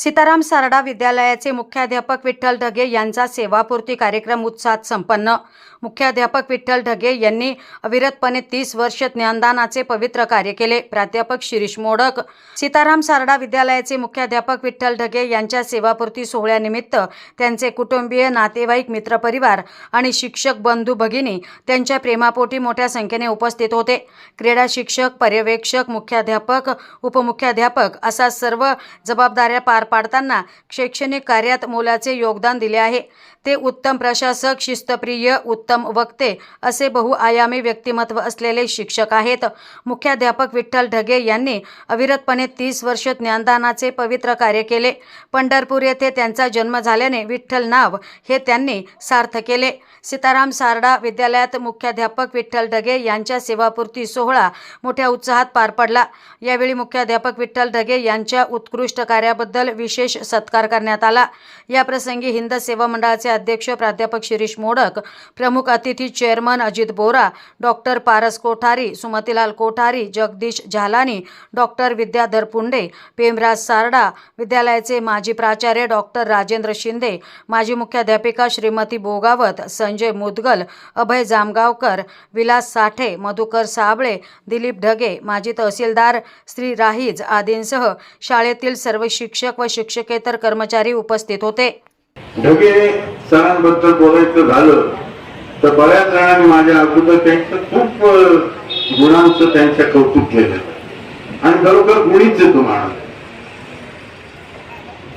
सीताराम सारडा विद्यालयाचे मुख्याध्यापक विठ्ठल ढगे यांचा सेवापूर्ती कार्यक्रम उत्साहात संपन्न. मुख्याध्यापक विठ्ठल ढगे यांनी अविरतपणे तीस वर्ष ज्ञानदानाचे पवित्र कार्य केले. प्राध्यापक शिरीष मोडक सीताराम सारडा विद्यालयाचे मुख्याध्यापक विठ्ठल ढगे यांच्या सेवापूर्ती सोहळ्यानिमित्त त्यांचे कुटुंबीय नातेवाईक मित्रपरिवार आणि शिक्षक बंधू भगिनी त्यांच्या प्रेमापोटी मोठ्या संख्येने उपस्थित होते. क्रीडा शिक्षक पर्यवेक्षक मुख्याध्यापक उपमुख्याध्यापक असा सर्व जबाबदाऱ्या पार पाडताना शैक्षणिक कार्यात मोलाचे योगदान दिले आहे. ते उत्तम प्रशासक शिस्तप्रिय उत्तम वक्ते असे बहुआयामी व्यक्तिमत्व असलेले शिक्षक आहेत. मुख्याध्यापक विठ्ठल ढगे यांनी अविरतपणे तीस वर्ष ज्ञानदानाचे पवित्र कार्य केले. पंढरपूर येथे त्यांचा जन्म झाल्याने विठ्ठल नाव हे त्यांनी सार्थ केले. सीताराम सारडा विद्यालयात मुख्याध्यापक विठ्ठल ढगे यांच्या सेवापूर्ती सोहळा मोठ्या उत्साहात पार पडला. यावेळी मुख्याध्यापक विठ्ठल ढगे यांच्या उत्कृष्ट कार्याबद्दल विशेष सत्कार करण्यात आला. या प्रसंगी हिंद सेवा मंडळाचे अध्यक्ष प्राध्यापक शिरीष मोडक प्रमुख अतिथी chairman Ajit Bora doctor Paras Kothari Sumatilal Kothari Jagdish Jhalani doctor Vidyadhar Punde Pemraj Sarda विद्यालयाचे माजी प्राचार्य डॉक्टर राजेंद्र शिंदे माजी मुख्याध्यापिका श्रीमती बोगावत संजय मुदगल अभय जामगावकर विलास साठे मधुकर साबळे दिलीप ढगे माजी तहसीलदार श्री राहीज आदींसह शाळेतील सर्व शिक्षक व शिक्षकेतर कर्मचारी उपस्थित होते. ढगे सरांबद्दल बोलायचं झालं तर बऱ्याच जणांनी माझ्या अगोदर त्यांचं खूप गुणांचं त्यांच्या कौतुक केलं. आणि खरोखर गुणीच आहे तो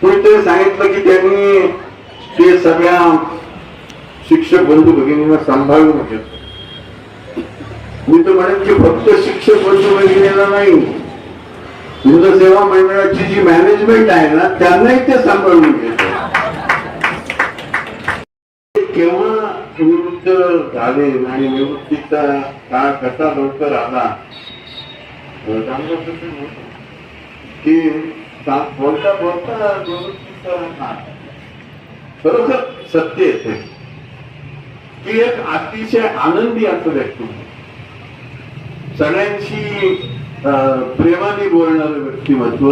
कुणीतरी सांगितलं की त्यांनी ते सगळ्या शिक्षक बंधू भगिनींना सांभाळून घेतलं. मी तर म्हणेन की फक्त शिक्षक बंधू भगिनीला नाही हिंद सेवा मंडळाची जी मॅनेजमेंट आहे ना त्यांनाही ते सांभाळून घेतलं केव्हा निवृत्त झाले आणि निवृत्तीचा काळ कसा लवकर आला? की बोलता बोलता निवृत्तीचा खरोखर सत्य येते की एक अतिशय आनंदी असं व्यक्ती. सगळ्यांशी प्रेमाने बोलणारं व्यक्तिमत्व.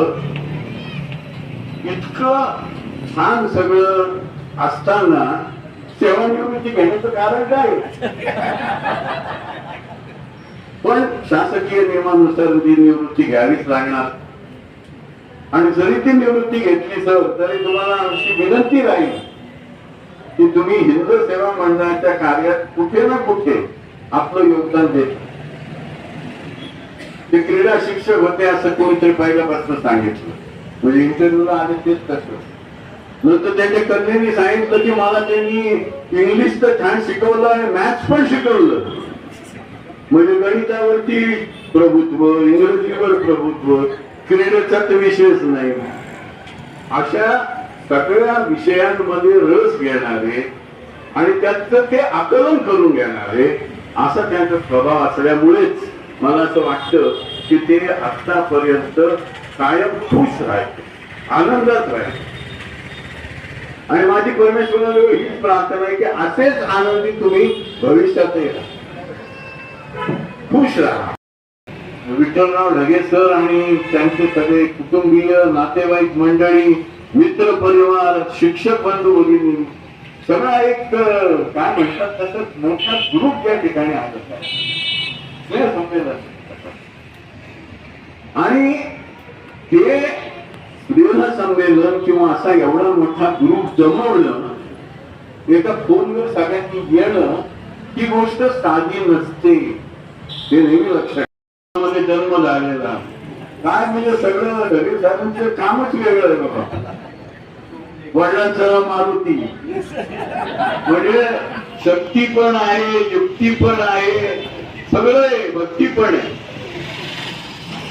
इतकं छान सगळं असताना सेवानिवृत्ती घेण्याचं कारण काय? पण शासकीय नियमानुसार ती निवृत्ती घ्यावीच लागणार. आणि जरी ती निवृत्ती घेतली सर तरी तुम्हाला आमची विनंती राहील की तुम्ही हिंदू सेवा मंडळाच्या कार्यात कुठे ना कुठे आपलं योगदान देत ते क्रीडा शिक्षक होते असं कोणीतरी पहिल्यापासून सांगितलं. म्हणजे इंटरव्ह्यूला आले तेच तसं. नंतर त्याच्या कन्यानी सांगितलं की मला त्यांनी इंग्लिश तर छान शिकवलं आणि मॅथ्स पण शिकवलं. म्हणजे गणितावरती प्रभुत्व इंग्रजीवर प्रभुत्व क्रीडेचा तर विषयच नाही. अशा सगळ्या विषयांमध्ये रस घेणारे आणि त्याचं ते आकलन करून घेणारे असा त्यांचा स्वभाव असल्यामुळेच मला असं वाटतं की ते आतापर्यंत कायम खुश राहते आनंदात राहते आणि माझी परमेश्वराला हीच प्रार्थना आहे की असेच आनंदी तुम्ही भविष्यातही राहा. खुश राहा. विठ्ठलराव ढगे सर आणि त्यांचे सगळे कुटुंबीय नातेवाईक मंडळी मित्र परिवार शिक्षक बंधू भगिनी सगळा एक काय म्हणतात तसंच मोठा ग्रुप या ठिकाणी आलेला आहे. आणि ते स्नेह संमेलन किंवा असा एवढा मोठा ग्रुप जमवणं एका फोनवर सगळ्यांनी येणं ही गोष्ट साधी नसते. ते नेहमी लक्षात मध्ये जन्म झालेला. काय म्हणजे सगळं घरी साहेबांचं कामच वेगळं आहे बाबा. वडिलांचं मारुती. म्हणजे शक्ती पण आहे युक्ती पण आहे. सगळं आहे भक्ती पण आहे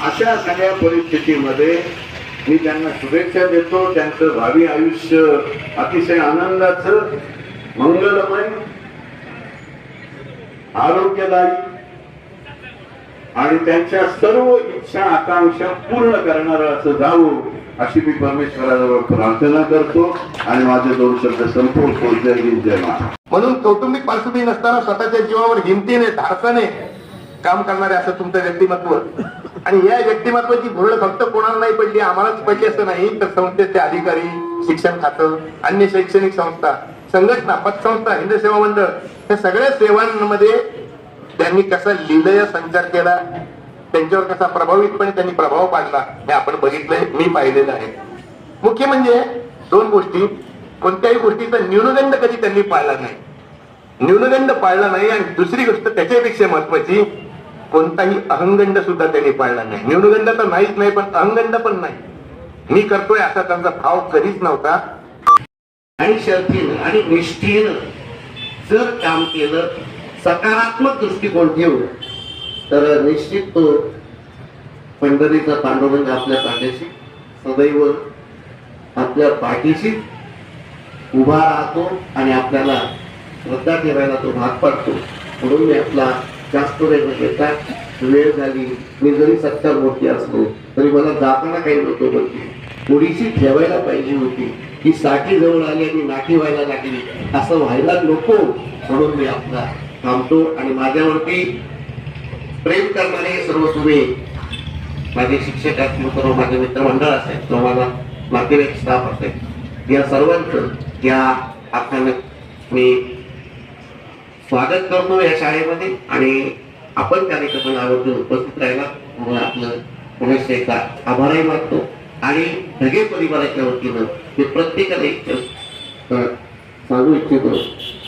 अशा सगळ्या परिस्थितीमध्ये मी त्यांना शुभेच्छा देतो. त्यांचं भावी आयुष्य अतिशय आनंदाचं मंगलमय आरोग्यदायी आणि त्यांच्या सर्व इच्छा आकांक्षा पूर्ण करणार असं जावं अशी मी परमेश्वराजवळ प्रार्थना करतो आणि माझे दोन शब्द संपूर्ण जय हिंद जय म्हणून कौटुंबिक पार्श्वभूमी नसताना स्वतःच्या जीवावर हिमतीने धाडसाने काम करणारे असं तुमचं व्यक्तिमत्व. आणि या व्यक्तिमत्वाची भुरळ फक्त कोणाला नाही पडली आम्हालाच पडली असं नाही तर संस्थेचे अधिकारी शिक्षण खातं अन्य शैक्षणिक संस्था संघटना पतसंस्था हिंद सेवा मंडळ या सगळ्या सेवांमध्ये त्यांनी कसा लिलय संचार केला त्यांच्यावर कसा प्रभावितपणे त्यांनी प्रभाव पाडला हे आपण बघितलंय मी पाहिलेलं आहे. मुख्य म्हणजे दोन गोष्टी कोणत्याही गोष्टीचा न्यूनगंड कधी त्यांनी पाळला नाही. न्यूनगंड पाळला नाही आणि दुसरी गोष्ट त्याच्यापेक्षा महत्वाची कोणताही अहंगंड सुद्धा त्यांनी पाळला नाही. न्यूनगंड तर नाहीच नाही पण अहंगंड पण नाही. मी करतोय असा त्यांचा भाव कधीच नव्हता. आणि शर्तीनं आणि निष्ठेनं जर काम केलं सकारात्मक दृष्टिकोन ठेवून तर निश्चित तो पंढरीचा पांडुरंग आपल्या पाठीशी सदैव आपल्या पाठीशी उभा राहतो आणि आपल्याला श्रद्धा ठेवायला तो भाग पाडतो. म्हणून मी आपला जास्त नाही न वेळ झाली. मी जरी सत्ता मोठी असलो तरी मला जाताना काही नव्हतं बोलते थोडीशी ठेवायला पाहिजे होती. ही साठी जवळ आली आणि नाठी व्हायला लागली. असं व्हायला नको म्हणून मी आपला थांबतो आणि माझ्यावरती प्रेम करणारे सर्व तुम्ही माझे शिक्षक आहेत सर्व माझे मित्रमंडळ असेल किंवा माझा नातेवाईक स्टाफ असेल या सर्वांचं या अर्थानं मी स्वागत करतो या शाळेमध्ये आणि आपण कार्यक्रमाला आवडतो उपस्थित राहिला म्हणून आपलं पुनश्च एकदा आभारही मानतो. आणि ढगे परिवाराच्या वतीनं मी प्रत्येकाला एक सांगू इच्छितो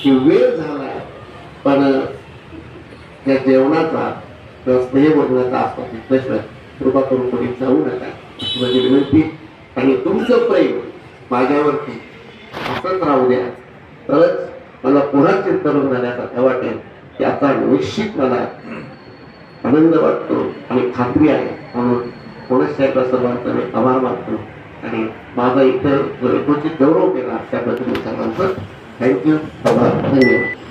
की वेळ झाला पण त्या जेवणाचा किंवा स्नेहभोजनाचा आसपास प्रश्न कृपा करून कोणी जाऊ नका माझी विनंती आणि तुमचं प्रेम माझ्यावरती असंच राहू द्या. तरच मला पुन्हा करून झाल्यासारखं वाटेल की आता निश्चित मला आनंद वाटतो आणि खात्री आहे. म्हणून कोणच साहेबला सर्वांचा मी आभार मानतो. आणि माझा इथं जो गौरव केला त्याबद्दल मी सर्वांचं थँक्यू आभार धन्यवाद.